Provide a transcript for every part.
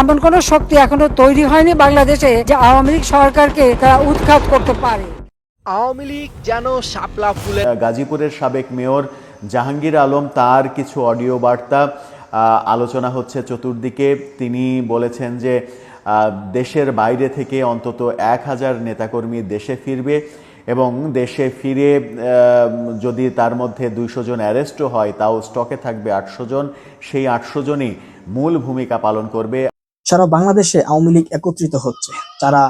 এমন কোন শক্তি এখনও তৈরি হয়নি বাংলাদেশে যে আওয়ামী লীগ সরকারকে তারা উৎখাত করতে পারে। আওয়ামী লীগ যেন শাপলা ফুলের গাজীপুরের সাবেক মেয়র জাহাঙ্গীর আলম তার কিছু অডিও বার্তা আলোচনা হচ্ছে চতুর্দিকে। তিনি বলেছেন যে দেশের বাইরে থেকে অন্তত এক হাজার নেতাকর্মী দেশে ফিরবে এবং দেশে ফিরে যদি তার মধ্যে দুইশো জন অ্যারেস্টও হয় তাও স্টকে থাকবে আটশো জন। সেই আটশো জনই মূল ভূমিকা পালন করবে। সারা বাংলাদেশে আওয়ামী লীগ একত্রিত হচ্ছে। যারা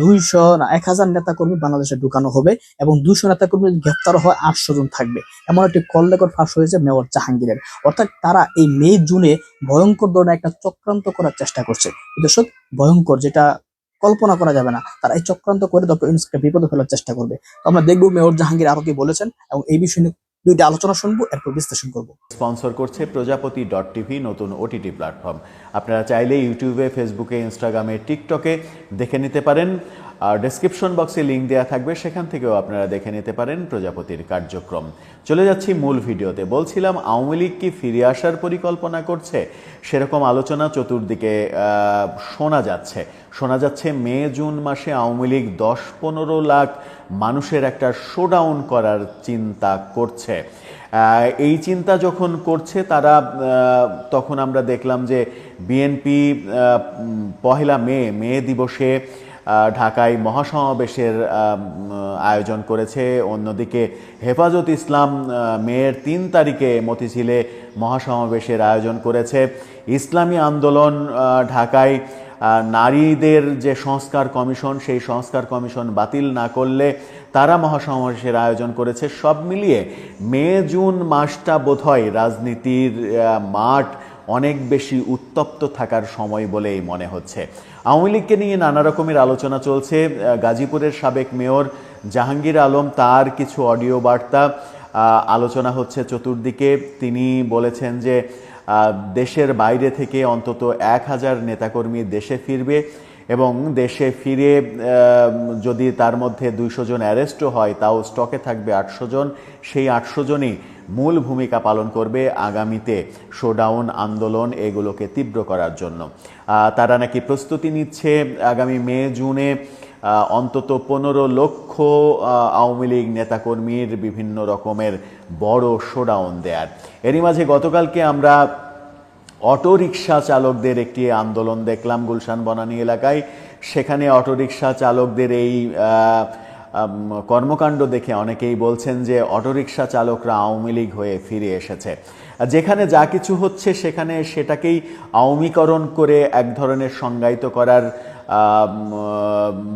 দুইশো না, এক হাজার নেতাকর্মী বাংলাদেশে ঢুকানো হবে এবং দুইশো নেতাকর্মী গ্রেপ্তার হয় আটশো জন থাকবে। এমন একটি কল ফাঁস হয়েছে মেয়র জাহাঙ্গীরের। অর্থাৎ তারা এই মে, জুনে ভয়ঙ্কর ধরনের একটা চক্রান্ত করার চেষ্টা করছে। দর্শক, ভয়ঙ্কর যেটা কল্পনা করা যাবে না। তারা এই চক্রান্ত করে ডক্টর ইউনুসকে বিপদে ফেলার চেষ্টা করবে। আমরা দেখব মেয়র জাহাঙ্গীর আরও কি বলেছেন এবং এই বিষয় নিয়ে দুইটা আলোচনা শুনব, এরপর বিশ্লেষণ করব। স্পন্সর করছে প্রজাপতি ডট টিভি নতুন ওটিটি প্ল্যাটফর্ম। আপনারা চাইলে ইউটিউবে, ফেসবুকে, ইনস্টাগ্রামে, টিকটকে দেখে নিতে পারেন। আর ডেসক্রিপশন বক্সে লিঙ্ক দেওয়া থাকবে, সেখান থেকেও আপনারা দেখে নিতে পারেন প্রজাপতির কার্যক্রম। চলে যাচ্ছি মূল ভিডিওতে। বলছিলাম, আওয়ামী লীগ কি ফিরে আসার পরিকল্পনা করছে? সেরকম আলোচনা চতুর্দিকে শোনা যাচ্ছে। শোনা যাচ্ছে, মে, জুন মাসে আওয়ামী লীগ দশ পনেরো লাখ মানুষের একটা শোডাউন করার চিন্তা করছে। এই চিন্তা যখন করছে, তারা তখন আমরা দেখলাম যে বিএনপি পহেলা মে মে দিবসে ঢাকায় মহাসমাবেশের আয়োজন করেছে। অন্যদিকে হেফাজত ইসলাম মেয়ের তিন তারিখে মতিঝিলে মহাসমাবেশের আয়োজন করেছে। ইসলামী আন্দোলন ঢাকায় নারীদের যে সংস্কার কমিশন, সেই সংস্কার কমিশন বাতিল না করলে তারা মহাসমাবেশের আয়োজন করেছে। সব মিলিয়ে মে জুন মাসটা বোধহয় রাজনীতির মাঠ অনেক বেশি উত্তপ্ত থাকার সময় বলেই মনে হচ্ছে। আওয়ামী লীগকে নিয়ে নানা রকমের আলোচনা চলছে। গাজীপুরের সাবেক মেয়র জাহাঙ্গীর আলম তার কিছু অডিও বার্তা আলোচনা হচ্ছে চতুর্দিকে। তিনি বলেছেন যে দেশের বাইরে থেকে অন্তত এক হাজার নেতাকর্মী দেশে ফিরবে এবং দেশে ফিরে যদি তার মধ্যে দুইশো জন অ্যারেস্টও হয়, তাও স্টকে থাকবে আটশো জন। সেই আটশো জনই মূল ভূমিকা পালন করবে আগামীতে শোডাউন আন্দোলন এগুলোকে তীব্র করার জন্য। তারা নাকি প্রস্তুতি নিচ্ছে আগামী মে, জুনে অন্তত পনেরো লক্ষ আওয়ামী লীগ নেতাকর্মীর বিভিন্ন রকমের বড় শোডাউন দেয়ার। এরই মাঝে গতকালকে আমরা অটোরিকশা চালকদের একটি আন্দোলন দেখলাম গুলশান বনানী এলাকায়। সেখানে অটোরিকশা চালকদের এই কর্মকাণ্ড দেখে অনেকেই বলছেন যে অটোরিকশা চালকরা আওয়ামী লীগ হয়ে ফিরে এসেছে। যেখানে যা কিছু হচ্ছে সেখানে সেটাকেই আওয়ামীকরণ করে এক ধরনের সংজ্ঞায়িত করার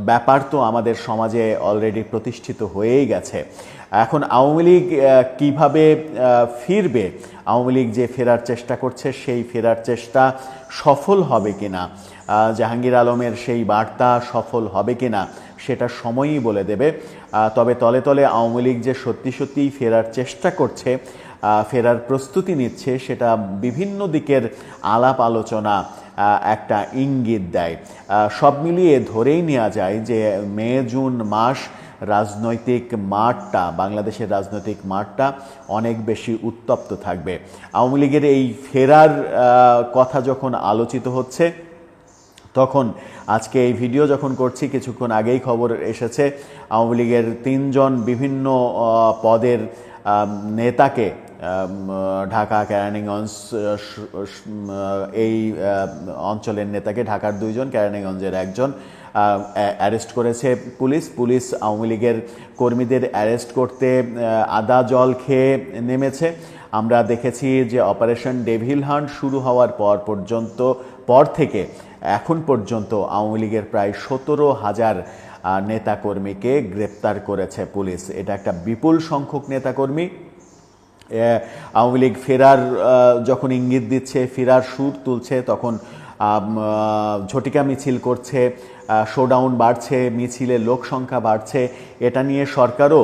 ব্যাপার তো আমাদের সমাজে অলরেডি প্রতিষ্ঠিত হয়েই গেছে। এখন আওয়ামী লীগ কীভাবে ফিরবে? আওয়ামী লীগ যে ফেরার চেষ্টা করছে সেই ফেরার চেষ্টা সফল হবে কিনা? জাহাঙ্গীর আলমের সেই বার্তা সফল হবে কিনা? সেটা সময়ই বলে দেবে। তবে তলে তলে আওয়ামী লীগ যে সত্যি সত্যিই ফেরার চেষ্টা করছে ফেরার প্রস্তুতি নিচ্ছে, সেটা বিভিন্ন দিকের আলাপ আলোচনা একটা ইঙ্গিত দেয়। সব মিলিয়ে ধরেই নেওয়া যায় যে মে, জুন মাস রাজনৈতিক মাঠটা, বাংলাদেশের রাজনৈতিক মাঠটা অনেক বেশি উত্তপ্ত থাকবে। আওয়ামী লীগের এই ফেরার কথা যখন আলোচিত হচ্ছে তখন আজকে এই ভিডিও যখন করছি কিছুক্ষণ আগেই খবর এসেছে আওয়ামী লীগের তিনজন বিভিন্ন পদের নেতাকে ঢাকা আহ, এই অঞ্চলের নেতাকে ঢাকার দুইজন কেরানীগঞ্জের একজন অ্যারেস্ট করেছে পুলিশ। পুলিশ আওয়ামী লীগের কর্মীদের অ্যারেস্ট করতে আদা জল খেয়ে নেমেছে। আমরা দেখেছি যে অপারেশন ডেভিল হান্ট শুরু হওয়ার পর পর্যন্ত পর থেকে এখন পর্যন্ত আওয়ামী লীগের প্রায় সতেরো হাজার নেতাকর্মীকে গ্রেপ্তার করেছে পুলিশ। এটা একটা বিপুল সংখ্যক নেতাকর্মী। আওয়ামী লীগ ফেরার যখন ইঙ্গিত দিচ্ছে, ফেরার সুর তুলছে, তখন ঝটিকা মিছিল করছে শোডাউন বাড়ছে, মিছিলে লোক সংখ্যা বাড়ছে। এটা নিয়ে সরকারও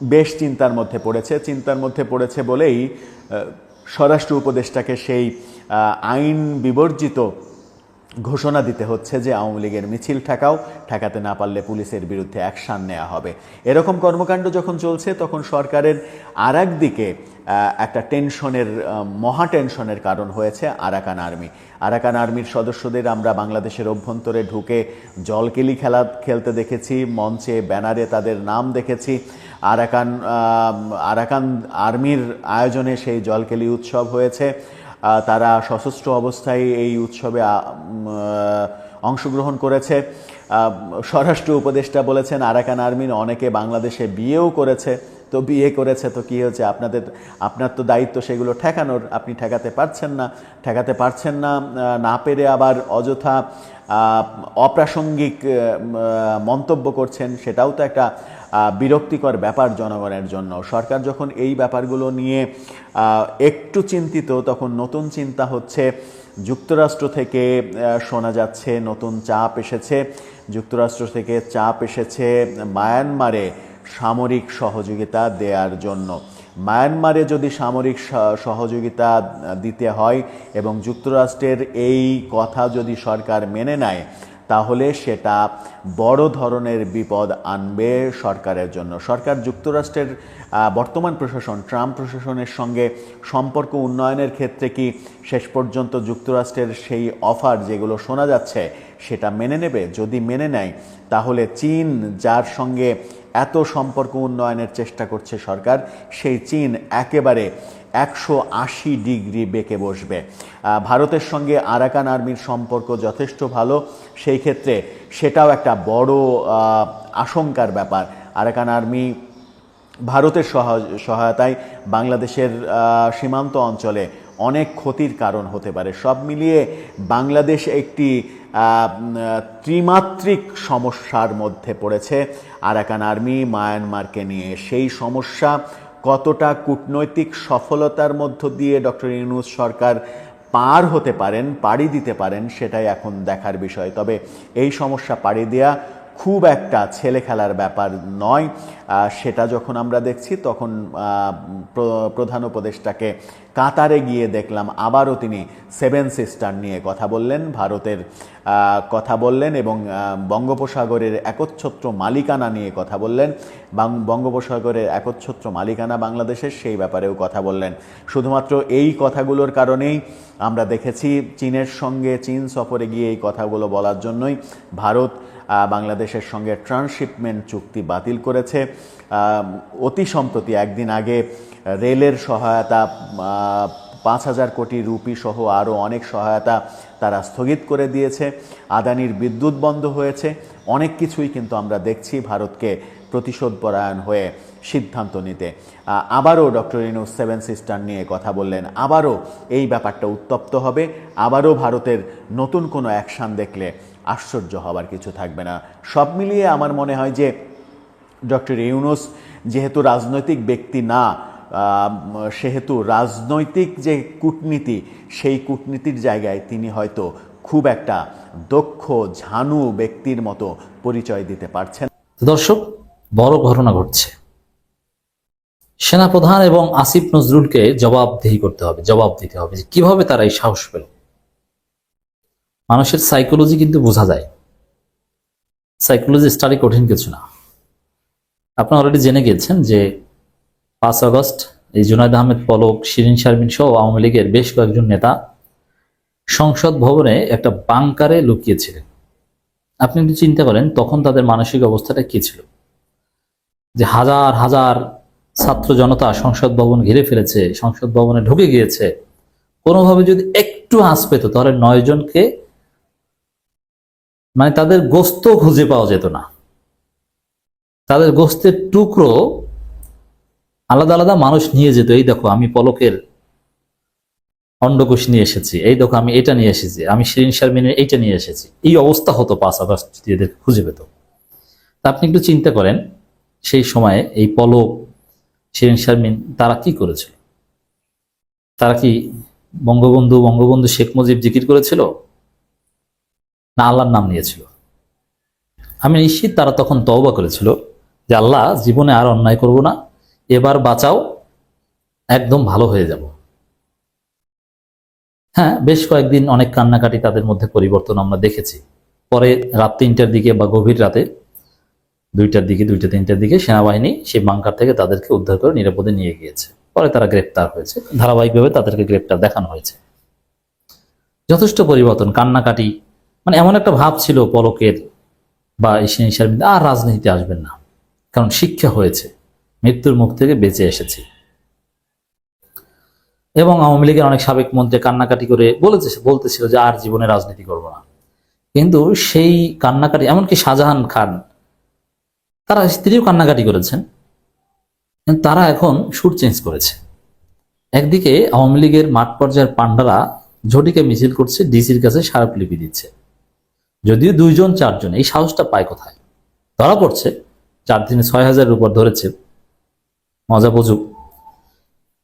বেশ চিন্তার মধ্যে পড়েছে। চিন্তার মধ্যে পড়েছে বলেই স্বরাষ্ট্র উপদেষ্টাকে সেই আইন বিবর্জিত ঘোষণা দিতে হচ্ছে যে আওয়ামী লীগের মিছিল ঠেকাও, ঠেকাতে না পারলে পুলিশের বিরুদ্ধে অ্যাকশান নেওয়া হবে। এরকম কর্মকাণ্ড যখন চলছে, তখন সরকারের আর দিকে একটা টেনশনের মহা টেনশনের কারণ হয়েছে আরাকান আর্মি। আরাকান আর্মির সদস্যদের আমরা বাংলাদেশের অভ্যন্তরে ঢুকে জলকেলি খেলা, খেলতে দেখেছি, মঞ্চে, ব্যানারে তাদের নাম দেখেছি। আরাকান আরাকান আর্মির আয়োজনে সেই জলকেলি উৎসব হয়েছে। তারা সশস্ত্র অবস্থায় এই উৎসবে অংশগ্রহণ করেছে। স্বরাষ্ট্র উপদেষ্টা বলেছেন, আরাকান আর্মির অনেকে বাংলাদেশে বিয়েও করেছে। তো বিয়ে করেছে, তো কি হয়েছে? আপনাদের, আপনার তো দায়িত্ব সেগুলো ঠেকানোর, আপনি ঠেকাতে পারছেন না। ঠেকাতে পারছেন না না পেরে আবার অযথা অপ্রাসঙ্গিক মন্তব্য করছেন, সেটাও তো একটা বিরক্তিকর ব্যাপার জনগণের জন্য। সরকার যখন এই ব্যাপারগুলো নিয়ে একটু চিন্তিত, তখন নতুন চিন্তা হচ্ছে, যুক্তরাষ্ট্র থেকে শোনা যাচ্ছে নতুন চাপ এসেছে। যুক্তরাষ্ট্র থেকে চাপ এসেছে মায়ানমারে সামরিক সহযোগিতা দেওয়ার জন্য। মায়ানমারে যদি সামরিক সহযোগিতা দিতে হয় এবং যুক্তরাষ্ট্রের এই কথা যদি সরকার মেনে নেয় তাহলে সেটা বড় ধরনের বিপদ আনবে সরকারের জন্য। সরকার যুক্তরাষ্ট্রের বর্তমান প্রশাসন, ট্রাম্প প্রশাসনের সঙ্গে সম্পর্ক উন্নয়নের ক্ষেত্রে কি শেষ পর্যন্ত যুক্তরাষ্ট্রের সেই অফার যেগুলো শোনা যাচ্ছে সেটা মেনে নেবে? যদি মেনে নেয়, তাহলে চীন, যার সঙ্গে এত সম্পর্ক উন্নয়নের চেষ্টা করছে সরকার, সেই চীন একেবারে একশো আশি ডিগ্রি বেঁকে বসবে। ভারতের সঙ্গে আরাকান আর্মির সম্পর্ক যথেষ্ট ভালো, সেই ক্ষেত্রে সেটাও একটা বড় আশঙ্কার ব্যাপার। আরাকান আর্মি ভারতের সহ- সহায়তায় বাংলাদেশের সীমান্ত অঞ্চলে অনেক ক্ষতির কারণ হতে পারে। সব মিলিয়ে বাংলাদেশ একটি ত্রিমাত্রিক সমস্যার মধ্যে পড়েছে আরাকান আর্মি মায়ানমারকে নিয়ে। সেই সমস্যা কতটা কূটনৈতিক সফলতার মধ্য দিয়ে ডক্টর ইউনুস সরকার পার হতে পারেন, পাড়ি দিতে পারেন, সেটাই এখন দেখার বিষয়। তবে এই সমস্যা পাড়ি দেয়া খুব একটা ছেলে খেলার ব্যাপার নয়। সেটা যখন আমরা দেখছি, তখন প্র- প্রধান উপদেষ্টাকে কাতারে গিয়ে দেখলাম, আবারও তিনি সেভেন সিস্টার নিয়ে কথা বললেন, ভারতের কথা বললেন এবং বঙ্গোপসাগরের একচ্ছত্র মালিকানা নিয়ে কথা বললেন। বঙ্গোপসাগরের একচ্ছত্র মালিকানা বাংলাদেশের সেই ব্যাপারেও কথা বললেন। শুধুমাত্র এই কথাগুলোর কারণেই আমরা দেখেছি, চীনের সঙ্গে চীন সফরে গিয়ে এই কথাগুলো বলার জন্যই ভারত বাংলাদেশের সঙ্গে ট্রান্সশিপমেন্ট চুক্তি বাতিল করেছে। অতি সম্প্রতি একদিন আগে রেলের সহায়তা পাঁচ হাজার কোটি রুপি সহ আরও অনেক সহায়তা তারা স্থগিত করে দিয়েছে। আদানির বিদ্যুৎ বন্ধ হয়েছে। অনেক কিছুই কিন্তু আমরা দেখছি ভারতকে প্রতিশোধ পরায়ণ হয়ে সিদ্ধান্ত নিতে। আবারও ডক্টর ইনুস সেভেন সিস্টার নিয়ে কথা বললেন। আবারও এই ব্যাপারটা উত্তপ্ত হবে। আবারও ভারতের নতুন কোনো অ্যাকশান দেখলে আশ্চর্য হবার কিছু থাকবে না। সব মিলিয়ে আমার মনে হয় যে ডক্টর ইউনুস যেহেতু রাজনৈতিক ব্যক্তি না সেহেতু রাজনৈতিক যে কূটনীতি, সেই কূটনীতির জায়গায় তিনি হয়তো খুব একটা দক্ষ, ঝানু ব্যক্তির মতো পরিচয় দিতে পারছেন। দর্শক, বড় ঘটনা ঘটছে। সেনাপ্রধান এবং আসিফ নজরুলকে জবাবদিহি করতে হবে, জবাব দিতে হবে যে কীভাবে তারা এই সাহস পেল। মানুষের সাইকোলজি কিন্তু বোঝা যায়। সাইকোলজি স্টাডি কঠিন কিছু না। আপনি অলরেডি জেনে গেছেন যে পাঁচ আগস্ট এই জুনায়দ আহমেদ পলক, শিরিন শারমিন সহ আওয়ামী লীগের বেশ কয়েকজন নেতা সংসদ ভবনে একটা বাংকারে লুকিয়েছিলেন। আপনি যদি চিন্তা করেন তখন তাদের মানসিক অবস্থাটা কি ছিল? যে হাজার হাজার ছাত্র জনতা সংসদ ভবন ঘিরে ফেলেছে, সংসদ ভবনে ঢুকে গিয়েছে। কোনোভাবে যদি একটু আঁচ পেত, তাহলে নয় জনকে মানে তাদের গোস্ত খুঁজে পাওয়া যেত না। তাদের গোস্তের টুকরো আলাদা আলাদা মানুষ নিয়ে যেত, এই দেখো, আমি পলকের অন্ডকোষ নিয়ে এসেছি, এই দেখো, আমি এটা নিয়ে এসেছি, আমি শিরিন শারমিনের এইটা নিয়ে এসেছি। এই অবস্থা হতো পাঁচ আগস্ট এদের খুঁজে পেত। তা আপনি একটু চিন্তা করেন, সেই সময়ে এই পলক, শিরিন শারমিন, তারা কি করেছিল তারা কি বঙ্গবন্ধু বঙ্গবন্ধু শেখ মুজিব জিকির করেছিল? না আল্লাহর নাম নিয়েছিল। আমি নিশ্চিত তারা তখন তওবা করেছিল যে আল্লাহ জীবনে আর অন্যায় করব না, এবার বাঁচাও, একদম ভালো হয়ে যাব। হ্যাঁ বেশ কয়েকদিন অনেক কান্নাকাটি তাদের মধ্যে পরিবর্তন আমরা দেখেছি। পরে রাত তিনটার দিকে বা গভীর রাতে, দুইটার দিকে, দুইটা তিনটার দিকে সেনাবাহিনী সেই বাংকার থেকে তাদেরকে উদ্ধার করে নিরাপদে নিয়ে গিয়েছে। পরে তারা গ্রেপ্তার হয়েছে। ধারাবাহিকভাবে তাদেরকে গ্রেপ্তার দেখানো হয়েছে। যথেষ্ট পরিবর্তন, কান্নাকাটি মানে এমন একটা ভাব ছিল পলকের বা এশিয়ান শারমিন আর রাজনীতিতে আসবেন না। কারণ শিক্ষা হয়েছে, মৃত্যুর মুখ থেকে বেঁচে এসেছে। এবং আওয়ামী লীগের অনেক সাবেক মন্ত্রী কান্নাকাটি করে বলেছে, বলতেছিল যে, আর জীবনে রাজনীতি করব না। কিন্তু সেই কান্নাকাটি, এমনকি শাহজাহান খান, তারা স্ত্রীও কান্নাকাটি করেছেন তারা এখন সুর চেঞ্জ করেছে। একদিকে আওয়ামী লীগের মাঠ পর্যায়ের পান্ডারা ঝটিকে মিছিল করছে, ডিসির কাছে স্মারকলিপি দিচ্ছে। যদিও দুইজন, চারজন, এই সাহসটা পায় কোথায়? ধরা পড়ছে, চার দিনে ছয় হাজারের উপর ধরেছে। মজা বুঝুক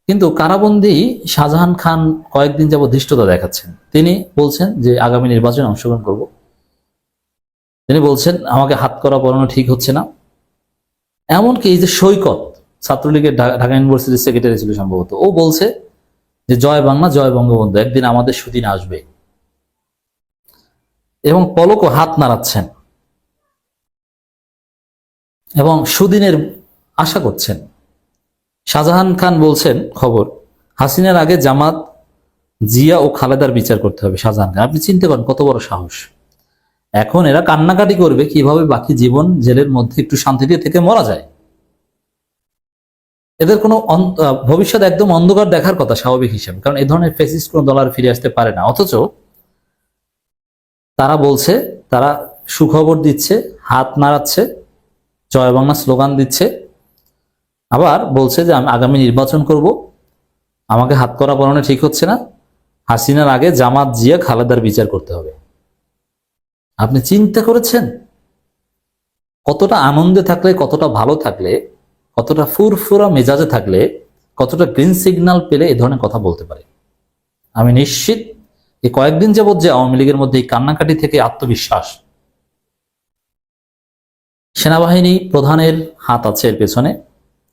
কিন্তু কারাবন্দি শাহজাহান খান কয়েকদিন যাবত ধৃষ্টতা দেখাচ্ছেন। তিনি বলছেন যে, আগামী নির্বাচনে অংশগ্রহণ করব। তিনি বলছেন, আমাকে হাত করা পড়ানো ঠিক হচ্ছে না। এমনকি এই যে সৈকত, ছাত্রলীগের ঢাকা ইউনিভার্সিটির সেক্রেটারি ছিল সম্ভবত। ও বলছে যে, জয় বাংলা, জয় বঙ্গবন্ধু, একদিন আমাদের সুদিন আসবে। এবং পলকও হাত নাড়াচ্ছেন। এবং সুদিনের আশা করছেন। শাহজাহান খান বলছেন, খবর, হাসিনার আগে জামাত জিয়া ও খালেদার বিচার করতে হবে শাহজাহান খান আপনি চিনতে পারেন কত বড় সাহস। এখন এরা কান্নাকাটি করবে কীভাবে বাকি জীবন জেলের মধ্যে একটু শান্তিতে থেকে মরা যায়। এদের কোনো ভবিষ্যৎ একদম অন্ধকার দেখার কথা স্বাভাবিক হিসেবে। কারণ এ ধরনের ফেসিস্ট কোনো দল আর ফিরে আসতে পারে না। অথচ তারা বলছে, তারা সুখবর দিচ্ছে, হাত নাড়াচ্ছে, জয় বাংলা স্লোগান দিচ্ছে। আবার বলছে যে, আমি আগামী নির্বাচন করব। আমাকে হাত করা পড়ানো ঠিক হচ্ছে না। হাসিনার আগে জামাত জিয়া খালেদার বিচার করতে হবে। আপনি চিন্তা করেছেন? কতটা আনন্দে থাকলে, কতটা ভালো থাকলে, কতটা ফুরফুরা মেজাজে থাকলে, কতটা গ্রিন সিগন্যাল পেলে এ ধরনের কথা বলতে পারে? আমি নিশ্চিত এই কয়েকদিন যাবৎ যে আওয়ামী লীগের মধ্যে এই কান্নাকাটি থেকে আত্মবিশ্বাস। সেনাবাহিনী প্রধানের হাত আছে এর পেছনে।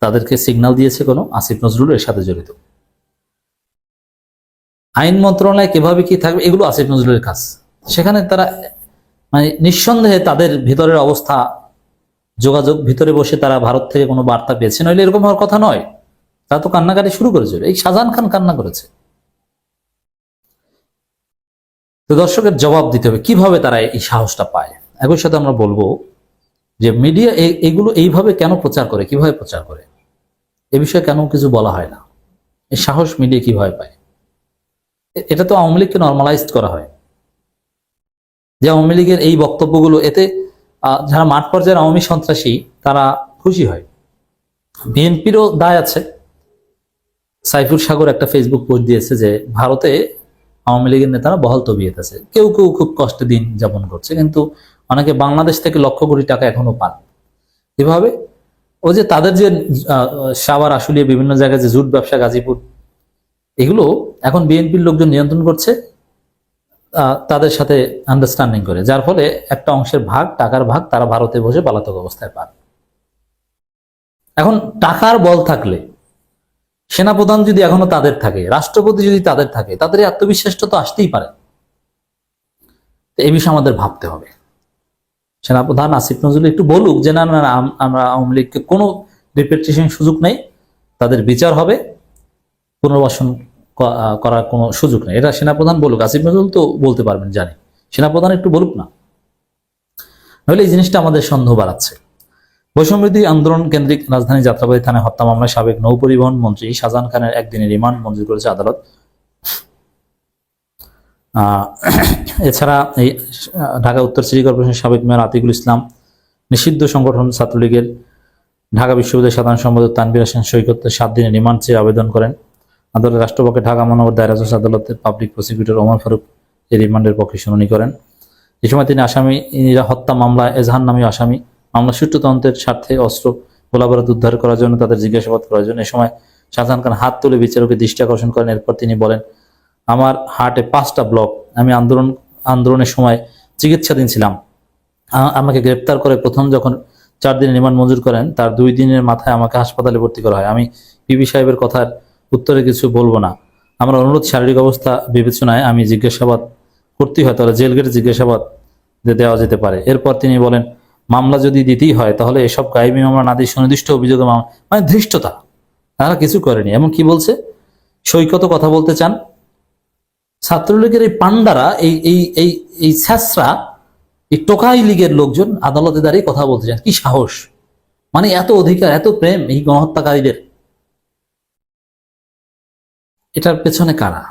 তাদেরকে সিগন্যাল দিয়েছে কোনো, আসিফ নজরুল এর সাথে জড়িত। আইন মন্ত্রণালয় কীভাবে কি থাকবে, এগুলো আসিফ নজরুলের কাজ। সেখানে তারা মানে নিঃসন্দেহে তাদের ভিতরের অবস্থা, যোগাযোগ ভিতরে বসে তারা ভারত থেকে কোনো বার্তা পেয়েছে। নইলে এরকম হওয়ার কথা নয়। তারা তো কান্নাকাটি শুরু করেছিল। এই শাহজাহান খান কান্না করেছে। তো দর্শকের জবাব দিতে হবে, কীভাবে তারা এই সাহসটা পায়? একই সাথে আমরা বলব যে মিডিয়া এগুলো এইভাবে কেন প্রচার করে, কীভাবে প্রচার করে? এ বিষয়ে কেন কিছু বলা হয় না। এই সাহস মিডিয়া কীভাবে পায়? এটা তো আওয়ামী লীগকে নর্মালাইজড করা হয়। যে আওয়ামী লীগের এই বক্তব্যগুলো, এতে যারা মাঠ পর্যায়ের আওয়ামী সন্ত্রাসী, তারা খুশি হয়। বিএনপিরও দায় আছে। সাইফুল সাগর একটা ফেসবুক পোস্ট দিয়েছে যে, ভারতে আওয়ামী লীগের নেতারা বহাল তবিয়ত আছে। কেউ কেউ খুব কষ্টে দিন যাপন করছে কিন্তু অনেকে বাংলাদেশ থেকে লক্ষ কোটি টাকা এখনও পান। এভাবে ও যে তাদের যে আহ, সাভার আশুলিয়া বিভিন্ন জায়গায় যে জুট ব্যবসা গাজীপুর এগুলো এখন বিএনপির লোকজন নিয়ন্ত্রণ করছে তাদের সাথে আন্ডারস্ট্যান্ডিং করে যার ফলে একটা অংশের ভাগ টাকার ভাগ তারা ভারতে বসে পলাতক অবস্থায় পান। এখন টাকার বল থাকলে সেনাপ্রধান যদি এখনও তাদের থাকে, রাষ্ট্রপতি যদি তাদের থাকে, তাদের আত্মবিশ্বাসটা তো আসতেই পারে। এই বিষয়ে আমাদের ভাবতে হবে। সেনাপ্রধান আসিফ নজরুল একটু বলুক যে, না না আমরা আওয়ামী লীগকে কোনো রিপেট্রেশন সুযোগ নেই। তাদের বিচার হবে। পুনর্বাসন করার কোনো সুযোগ নেই। এটা সেনাপ্রধান বলুক। আসিফ নজরুল তো বলতে পারবেন, জানি। সেনাপ্রধান একটু বলুক না। নইলে এই জিনিসটা আমাদের সন্দেহ বাড়াচ্ছে। বৈষম্যবিধি আন্দোলন কেন্দ্রিক রাজধানী যাত্রাবাড়ি থানায় হত্যা মামলায় সাবেক নৌ পরিবহন মন্ত্রী শাহজাহান খানের একদিনের রিমান্ড মঞ্জুর করেছে আদালত। এছাড়া এই ঢাকা উত্তর সিটি কর্পোরেশনের সাবেক মেয়র আতিকুল ইসলাম, নিষিদ্ধ সংগঠন ছাত্রলীগের ঢাকা বিশ্ববিদ্যালয়ের সাধারণ সম্পাদক তানবির হোসেন সৈকত সাত দিনের রিমান্ড চেয়ে আবেদন করেন। আদালত রাষ্ট্রপক্ষে ঢাকা মহানগর দায়রা জজ আদালতের পাবলিক প্রসিকিউটর ওমর ফারুক এই রিমান্ডের পক্ষে শুনানি করেন। এই সময় তিনি আসামি হত্যা মামলায় এজাহার নামীয় আসামি মামলা সুষ্ঠু তদন্তের স্বার্থে অস্ত্র গোলাবারুদ উদ্ধার করার জন্য তাদের জিজ্ঞাসাবাদ করার জন্য। এ সময় শাহজাহান খান হাত তুলে বিচারকের দৃষ্টি আকর্ষণ করেন, এরপর তিনি বলেন, আমার হার্টে পাঁচটা ব্লক, আমি আন্দোলন, আন্দোলনের সময় চিকিৎসাধীন ছিলাম। আমাকে গ্রেপ্তার করে প্রথম যখন চার দিনের রিমান্ড মঞ্জুর করেন, তার দুই দিনের মাথায় আমাকে হাসপাতালে ভর্তি করা হয়। আমি পিবি সাহেবের কথার উত্তরে কিছু বলব না। আমার অনুরোধ, শারীরিক অবস্থা বিবেচনায় আমি জিজ্ঞাসাবাদ করতেই হয়, তাহলে জেল গেটে জিজ্ঞাসাবাদ দেওয়া যেতে পারে। এরপর তিনি বলেন মামলা যদি দিতেই হয়, তাহলে এসব গায়েবী মামলা না দিয়ে সুনির্দিষ্ট অভিযোগে মানে ধৃষ্টতা। তারা কিছু করেনি। এমন কি বলছে? সৈকত কথা বলতে চান। ছাত্রলীগের এই পান্ডারা এই এই এই এই স্যাসরা এই টোকাই লীগের লোকজন আদালতে দাঁড়িয়ে কথা বলতে চান। কি সাহস? মানে এত অধিকার, এত প্রেম এই গণহত্যাকারীদের। এটার পেছনে কারা?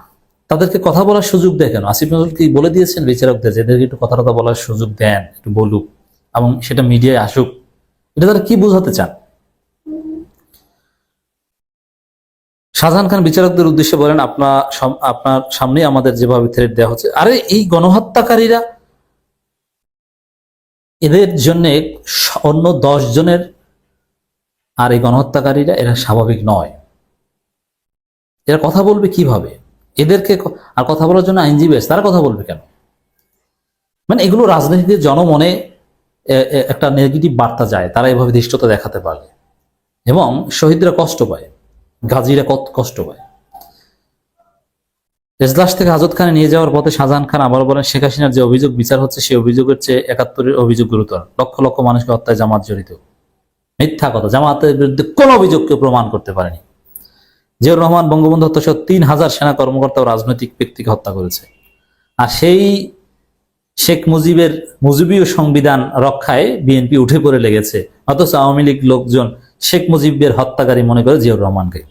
তাদেরকে কথা বলার সুযোগ দেয় কেন? আসিফ নজরুল কি বলে দিয়েছেন? বিচারকদের যে একটু কথা বলার সুযোগ দেন, একটু বলুক। এবং সেটা মিডিয়ায় আসুক, এটা তারা কি বোঝাতে চান? শাহজাহান খান বিচারকদের উদ্দেশ্যে বলেন আপনার আপনার সামনে আমাদের যেভাবে থ্রেট দেওয়া হচ্ছে। আরে, এই গণহত্যাকারীরা এদের জন্য অন্য দশ জনের আর এই গণহত্যাকারীরা এরা স্বাভাবিক নয়। এরা কথা বলবে কীভাবে? এদেরকে আর কথা বলার জন্য আইনজীবী তারা কথা বলবে কেন? মানে এগুলো রাজনীতিতে জনমনে একটা নেগেটিভ বার্তা যায়, তারা এভাবে দৃষ্টতা দেখাতে পারলে। এবং শহীদরা কষ্ট পায়, গাজীরা কত কষ্ট পায়। এজলাস থেকে হাজত খানে নিয়ে যাওয়ার পথে শাহজাহান খান আবার বলেন, শেখ হাসিনার যে অভিযোগ, বিচার হচ্ছে সেই অভিযোগের চেয়ে একাত্তরের অভিযোগ গুরুতর। লক্ষ লক্ষ মানুষকে হত্যায় জামাত জড়িত। মিথ্যা কথা, জামাতের বিরুদ্ধে কোনো অভিযোগ কেউ প্রমাণ করতে পারেনি। জিয়াউর রহমান বঙ্গবন্ধু হত্যা সহ তিন হাজার সেনা কর্মকর্তা ও রাজনৈতিক ব্যক্তিকে হত্যা করেছে। আর সেই শেখ মুজিবের মুজিবীয় সংবিধান রক্ষায় বিএনপি উঠে পড়ে লেগেছে। অথচ আওয়ামী লীগ লোকজন শেখ মুজিবের হত্যাকারী মনে করে জিয়াউর রহমানকে।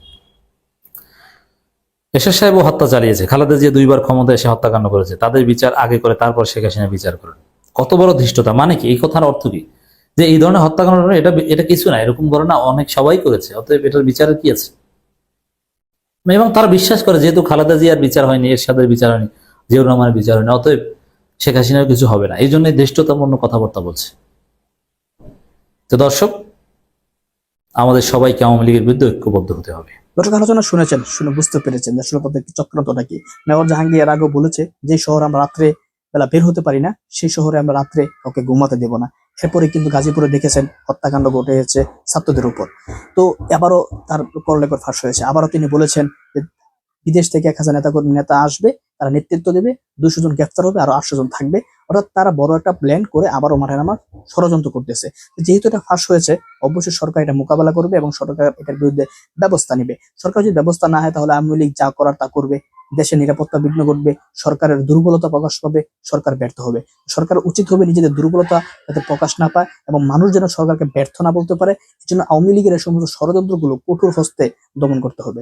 এরশাদ সাহেবও হত্যা চালিয়েছে। খালেদা জিয়া দুইবার ক্ষমতা এসে হত্যাকাণ্ড করেছে। তাদের বিচার আগে করে তারপর শেখ হাসিনা বিচার করেন। কত বড় ধৃষ্টতা। মানে কি? এই কথার অর্থ কি? যে এই ধরনের হত্যাকাণ্ড এটা এটা কিছু না। এরকম ঘটনা অনেক সবাই করেছে। অতএব এটার বিচারের কি আছে? এবং তারা বিশ্বাস করে, যেহেতু খালেদা জিয়ার বিচার হয়নি, এরশাদের বিচার হয়নি, জিয়াউর রহমানের বিচার হয়নি। অতএব শেখ হাসিনার কিছু হবে না। এই জন্য ধৃষ্টতাপূর্ণ কথাবার্তা বলছে। তো দর্শক, আমাদের সবাইকে আওয়ামী লীগের বিরুদ্ধে ঐক্যবদ্ধ হতে হবে। দর্শক আলোচনা শুনেছেন, শুনে বুঝতে পেরেছেন মেয়র জাহাঙ্গীর এর আগেও বলেছে, যে শহর আমরা রাত্রে বেলা বের হতে পারি না, সেই শহরে আমরা রাত্রে কাউকে ঘুমাতে দেব না। এরপরে কিন্তু গাজীপুরে দেখেছেন হত্যাকাণ্ড ঘটেছে ছাত্রদের উপর। তো আবারও তার করলেকর ফাঁস হয়েছে। আবারও তিনি বলেছেন যে বিদেশ থেকে এক হাজার নেতা কর্মী নেতা আসবে, তারা নেতৃত্ব দেবে, দুশো জন গ্রেফতার হবে, আরও আটশো জন থাকবে। অর্থাৎ তারা বড় একটা প্ল্যান করে আবারও মাঠে নামার ষড়যন্ত্র করতেছে। যেহেতু এটা ফাঁস হয়েছে, অবশ্যই সরকার এটা মোকাবেলা করবে এবং সরকার এটার বিরুদ্ধে ব্যবস্থা নেবে। সরকার যদি ব্যবস্থা না হয় তাহলে আওয়ামী লীগ যা করার তা করবে। দেশের নিরাপত্তা বিঘ্ন ঘটবে, সরকারের দুর্বলতা প্রকাশ পাবে, সরকার ব্যর্থ হবে। সরকার উচিত হবে নিজেদের দুর্বলতা যাতে প্রকাশ না পায় এবং মানুষ যেন সরকারকে ব্যর্থ না বলতে পারে এই জন্য আওয়ামী লীগের এই সমস্ত ষড়যন্ত্রগুলো কঠোর হস্তে দমন করতে হবে।